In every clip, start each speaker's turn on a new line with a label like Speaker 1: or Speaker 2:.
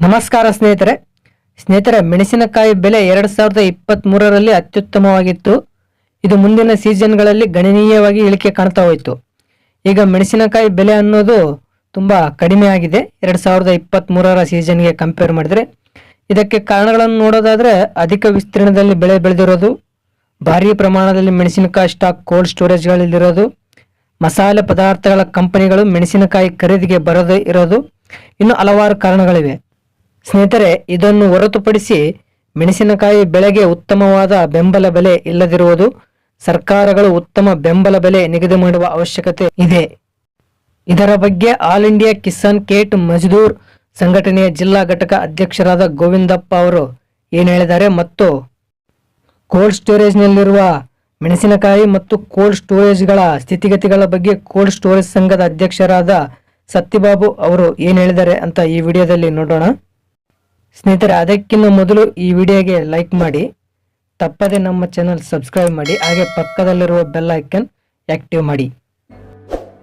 Speaker 1: ನಮಸ್ಕಾರ ಸ್ನೇಹಿತರೆ. ಸ್ನೇಹಿತರೆ, ಮೆಣಸಿನಕಾಯಿ ಬೆಲೆ ಎರಡು ಸಾವಿರದ ಇಪ್ಪತ್ತ್ ಮೂರರಲ್ಲಿ ಅತ್ಯುತ್ತಮವಾಗಿತ್ತು. ಇದು ಮುಂದಿನ ಸೀಸನ್ಗಳಲ್ಲಿ ಗಣನೀಯವಾಗಿ ಇಳಿಕೆ ಕಾಣ್ತಾ ಹೋಯಿತು. ಈಗ ಮೆಣಸಿನಕಾಯಿ ಬೆಲೆ ಅನ್ನೋದು ತುಂಬ ಕಡಿಮೆ ಆಗಿದೆ. ಎರಡು ಸಾವಿರದ ಇಪ್ಪತ್ತ್ ಮೂರರ ಸೀಸನ್ಗೆ ಕಂಪೇರ್ ಮಾಡಿದರೆ. ಇದಕ್ಕೆ ಕಾರಣಗಳನ್ನು ನೋಡೋದಾದರೆ ಅಧಿಕ ವಿಸ್ತೀರ್ಣದಲ್ಲಿ ಬೆಳೆ ಬೆಳೆದಿರೋದು, ಭಾರೀ ಪ್ರಮಾಣದಲ್ಲಿ ಮೆಣಸಿನಕಾಯಿ ಸ್ಟಾಕ್ ಕೋಲ್ಡ್ ಸ್ಟೋರೇಜ್ಗಳಲ್ಲಿರೋದು ಮಸಾಲೆ ಪದಾರ್ಥಗಳ ಕಂಪನಿಗಳು ಮೆಣಸಿನಕಾಯಿ ಖರೀದಿಗೆ ಬರೋದೇ ಇರೋದು. ಇನ್ನು ಹಲವಾರು ಕಾರಣಗಳಿವೆ. ಸ್ನೇಹಿತರೆ, ಇದನ್ನು ಹೊರತುಪಡಿಸಿ ಮೆಣಸಿನಕಾಯಿ ಬೆಳೆಗೆ ಉತ್ತಮವಾದ ಬೆಂಬಲ ಬೆಲೆ ಇಲ್ಲದಿರುವುದು ಸರ್ಕಾರಗಳು ಉತ್ತಮ ಬೆಂಬಲ ಬೆಲೆ ನಿಗದಿ ಮಾಡುವ ಅವಶ್ಯಕತೆ ಇದೆ. ಇದರ ಬಗ್ಗೆ ಆಲ್ ಇಂಡಿಯಾ ಕಿಸಾನ್ ಕೇಟ್ ಮಜ್ದೂರ್ ಸಂಘಟನೆಯ ಜಿಲ್ಲಾ ಘಟಕ ಅಧ್ಯಕ್ಷರಾದ ಗೋವಿಂದಪ್ಪ ಅವರು ಏನು ಹೇಳಿದ್ದಾರೆ ಮತ್ತು ಕೋಲ್ಡ್ ಸ್ಟೋರೇಜ್ನಲ್ಲಿರುವ ಮೆಣಸಿನಕಾಯಿ ಮತ್ತು ಕೋಲ್ಡ್ ಸ್ಟೋರೇಜ್ಗಳ ಸ್ಥಿತಿಗತಿಗಳ ಬಗ್ಗೆ ಕೋಲ್ಡ್ ಸ್ಟೋರೇಜ್ ಸಂಘದ ಅಧ್ಯಕ್ಷರಾದ ಸತ್ಯಬಾಬು ಅವರು ಏನು ಹೇಳಿದ್ದಾರೆ ಅಂತ ಈ ವಿಡಿಯೋದಲ್ಲಿ ನೋಡೋಣ. ಸ್ನೇಹಿತರೆ, ಅದಕ್ಕಿಂತ ಮೊದಲು ಈ ವಿಡಿಯೋಗೆ ಲೈಕ್ ಮಾಡಿ, ತಪ್ಪದೆ ನಮ್ಮ ಚಾನಲ್ ಸಬ್ಸ್ಕ್ರೈಬ್ ಮಾಡಿ, ಹಾಗೆ ಪಕ್ಕದಲ್ಲಿರುವ ಬೆಲ್ ಐಕನ್ ಆಕ್ಟಿವ್ ಮಾಡಿ.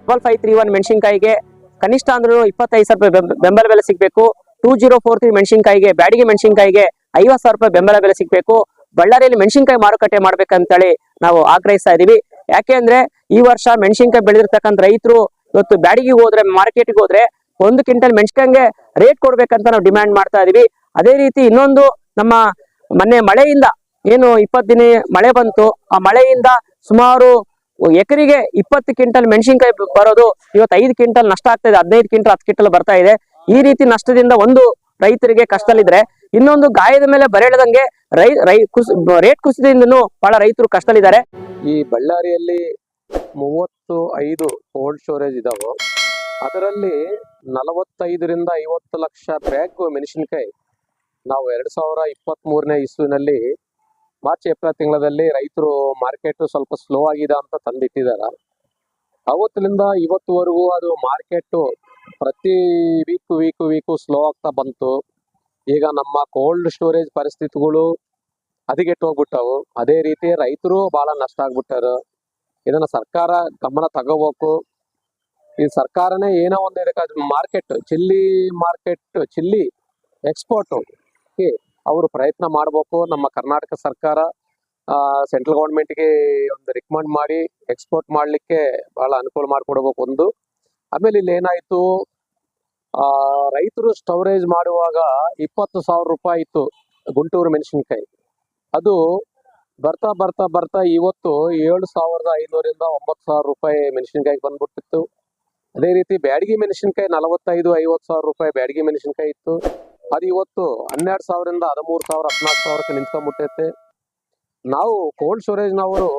Speaker 2: ಡಬಲ್ ಫೈವ್ ತ್ರೀ ಒನ್ ಮೆಣಸಿನಕಾಯಿಗೆ ಕನಿಷ್ಠ ಅಂದ್ರೂ ಇಪ್ಪತ್ತೈದು ಸಾವಿರ ರೂಪಾಯಿ ಬೆಂಬ- ಬೆಂಬಲ ಬೆಲೆ ಸಿಗಬೇಕು. ಟೂ ಜೀರೋ ಫೋರ್ ತ್ರೀ ಮೆಣಸಿನಕಾಯಿಗೆ, ಬ್ಯಾಡಿಗೆ ಮೆಣಸಿನಕಾಯಿಗೆ ಐವತ್ತು ಸಾವಿರ ರೂಪಾಯಿ ಬೆಂಬಲ ಬೆಲೆ ಸಿಗಬೇಕು. ಬಳ್ಳಾರಿಯಲ್ಲಿ ಮೆಣಸಿನಕಾಯಿ ಮಾರುಕಟ್ಟೆ ಮಾಡ್ಬೇಕಂತೇಳಿ ನಾವು ಆಗ್ರಹಿಸ್ತಾ ಇದೀವಿ. ಯಾಕೆ ಅಂದ್ರೆ ಈ ವರ್ಷ ಮೆಣಸಿನಕಾಯಿ ಬೆಳೆದಿರ್ತಕ್ಕಂಥ ರೈತರು ಇವತ್ತು ಬ್ಯಾಡಿಗೆ ಹೋದ್ರೆ ಮಾರ್ಕೆಟ್ಗೆ ಹೋದ್ರೆ ಒಂದು ಕ್ವಿಂಟಲ್ ಮೆಣಸಿನಕಾಯಿಗೆ ರೇಟ್ ಕೊಡ್ಬೇಕಂತ ನಾವು ಡಿಮ್ಯಾಂಡ್ ಮಾಡ್ತಾ ಇದೀವಿ. ಅದೇ ರೀತಿ ಇನ್ನೊಂದು ನಮ್ಮ ಮೊನ್ನೆ ಮಳೆಯಿಂದ ಏನು ಇಪ್ಪತ್ತು ದಿನ ಮಳೆ ಬಂತು. ಆ ಮಳೆಯಿಂದ ಸುಮಾರು ಎಕರೆಗೆ ಇಪ್ಪತ್ತು ಕ್ವಿಂಟಲ್ ಮೆಣಸಿನಕಾಯಿ ಬರೋದು ಇವತ್ತು ಐದು ಕ್ವಿಂಟಲ್ ನಷ್ಟ ಆಗ್ತಾ ಇದೆ. ಹದಿನೈದು ಕ್ವಿಂಟಲ್, ಹತ್ತು ಕ್ವಿಂಟಲ್ ಬರ್ತಾ ಇದೆ. ಈ ರೀತಿ ನಷ್ಟದಿಂದ ಒಂದು ರೈತರಿಗೆ ಕಷ್ಟದಲ್ಲಿದ್ರೆ ಇನ್ನೊಂದು ಗಾಯದ ಮೇಲೆ ಬರೆಳದಂಗೆ ರೈ ರೈ ಕುಸ್ ರೇಟ್ ಕುಸಿತದಿಂದನೂ ಬಹಳ ರೈತರು ಕಷ್ಟದಲ್ಲಿದ್ದಾರೆ.
Speaker 3: ಈ ಬಳ್ಳಾರಿಯಲ್ಲಿ ಮೂವತ್ತು ಐದು ಕೋಲ್ಡ್ ಸ್ಟೋರೇಜ್ ಇದಾವೆ. ಅದರಲ್ಲಿ ನಲವತ್ತೈದರಿಂದ ಐವತ್ತು ಲಕ್ಷ ಬ್ಯಾಗ್ ಮೆಣಸಿನಕಾಯಿ. ನಾವು ಎರಡು ಸಾವಿರ ಇಪ್ಪತ್ತ್ ಮೂರನೇ ಇಸ್ವಿನಲ್ಲಿ ಮಾರ್ಚ್, ಏಪ್ರಿಲ್ ತಿಂಗಳಲ್ಲಿ ರೈತರು ಮಾರ್ಕೆಟ್ ಸ್ವಲ್ಪ ಸ್ಲೋ ಆಗಿದೆ ಅಂತ ತಂದಿಟ್ಟಿದ್ದಾರೆ. ಅವತ್ತಿನಿಂದ ಇವತ್ತುವರೆಗೂ ಅದು ಮಾರ್ಕೆಟ್ ಪ್ರತಿ ವೀಕ್ ವೀಕ್, ವೀಕು ಸ್ಲೋ ಆಗ್ತಾ ಬಂತು. ಈಗ ನಮ್ಮ ಕೋಲ್ಡ್ ಸ್ಟೋರೇಜ್ ಪರಿಸ್ಥಿತಿಗಳು ಹೋಗ್ಬಿಟ್ಟವು ಅದೇ ರೀತಿ ರೈತರು ಭಾಳ ನಷ್ಟ ಆಗ್ಬಿಟ್ಟಾರ. ಇದನ್ನ ಸರ್ಕಾರ ಗಮನ ತಗೋಬೇಕು. ಈ ಸರ್ಕಾರನೇ ಏನೋ ಒಂದು ಇದಕ್ಕೆ market chilli market chilli export ಅವರು ಪ್ರಯತ್ನ ಮಾಡಬೇಕು. ನಮ್ಮ ಕರ್ನಾಟಕ ಸರ್ಕಾರ ಸೆಂಟ್ರಲ್ ಗೌರ್ಮೆಂಟ್ಗೆ ಒಂದು ರಿಕಮೆಂಡ್ ಮಾಡಿ ಎಕ್ಸ್ಪೋರ್ಟ್ ಮಾಡಲಿಕ್ಕೆ ಬಹಳ ಅನುಕೂಲ ಮಾಡಿಕೊಡ್ಬೇಕು ಒಂದು. ಆಮೇಲೆ ಇಲ್ಲಿ ಏನಾಯ್ತು? ಆ, ರೈತರು ಸ್ಟೋರೇಜ್ ಮಾಡುವಾಗ ಇಪ್ಪತ್ತು ಸಾವಿರ ರೂಪಾಯಿ ಇತ್ತು ಗುಂಟೂರು ಮೆಣಸಿನ್ಕಾಯಿ. ಅದು ಬರ್ತಾ ಬರ್ತಾ ಬರ್ತಾ ಇವತ್ತು ಏಳು ಸಾವಿರದ ಐನೂರಿಂದ ಒಂಬತ್ತು ಸಾವಿರ ರೂಪಾಯಿ ಮೆಣಸಿನ್ಕಾಯಿ ಬಂದ್ಬಿಟ್ಟಿತ್ತು. ಅದೇ ರೀತಿ ಬ್ಯಾಡಗಿ ಮೆಣಸಿನಕಾಯಿ ನಲವತ್ತೈದು, ಐವತ್ತು ಸಾವಿರ ರೂಪಾಯಿ ಬ್ಯಾಡಗಿ ಮೆಣಸಿನಕಾಯಿ ಇತ್ತು. ಅದು ಇವತ್ತು ಹನ್ನೆರಡು ಸಾವಿರದಿಂದ ಹದಿಮೂರು ಸಾವಿರ, ಹದಿನಾಲ್ಕು ಸಾವಿರಕ್ಕೆ ನಿಂತ್ಕೊಂಡ್ಬಿಟ್ಟೈತೆ ನಾವು ಕೋಲ್ಡ್ ಸ್ಟೋರೇಜ್ನವರು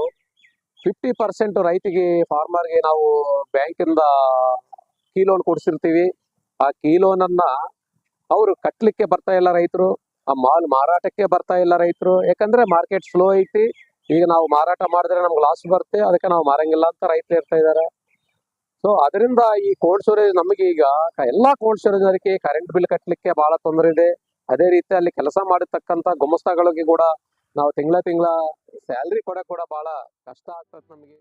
Speaker 3: ಫಿಫ್ಟಿ ಪರ್ಸೆಂಟ್ ರೈತಿಗೆ, ಫಾರ್ಮರ್ಗೆ ನಾವು ಬ್ಯಾಂಕಿಂದ ಕೀ ಲೋನ್ ಕೊಡಿಸಿರ್ತೀವಿ. ಆ ಕೀ ಲೋನನ್ನು ಅವರು ಕಟ್ಟಲಿಕ್ಕೆ ಬರ್ತಾ ಇಲ್ಲ ರೈತರು, ಆ ಮಾಲ್ ಮಾರಾಟಕ್ಕೆ ಬರ್ತಾ ಇಲ್ಲ ರೈತರು. ಯಾಕಂದ್ರೆ ಮಾರ್ಕೆಟ್ ಸ್ಲೋ ಐತಿ. ಈಗ ನಾವು ಮಾರಾಟ ಮಾಡಿದ್ರೆ ನಮ್ಗೆ ಲಾಸ್ ಬರುತ್ತೆ, ಅದಕ್ಕೆ ನಾವು ಮಾರಂಗಿಲ್ಲ ಅಂತ ರೈತರು ಇರ್ತಾ ಇದಾರೆ ಸೊ ಅದರಿಂದ ಈ ಕೋಲ್ಡ್ ಸ್ಟೋರೇಜ್ ನಮಗೆ ಈಗ ಎಲ್ಲಾ ಕೋಲ್ಡ್ ಸ್ಟೋರೇಜ್ ಕರೆಂಟ್ ಬಿಲ್ ಕಟ್ಟಲಿಕ್ಕೆ ಬಹಳ ತೊಂದರೆ ಇದೆ. ಅದೇ ರೀತಿ ಅಲ್ಲಿ ಕೆಲಸ ಮಾಡಿರ್ತಕ್ಕಂಥ ಗುಮಸ್ತಗಳಿಗೆ ಕೂಡ ನಾವು ತಿಂಗಳ ತಿಂಗಳ ಸ್ಯಾಲ್ರಿ ಕೊಡಕ್ ಕೂಡ ಬಹಳ ಕಷ್ಟ ಆಗ್ತದೆ ನಮಗೆ.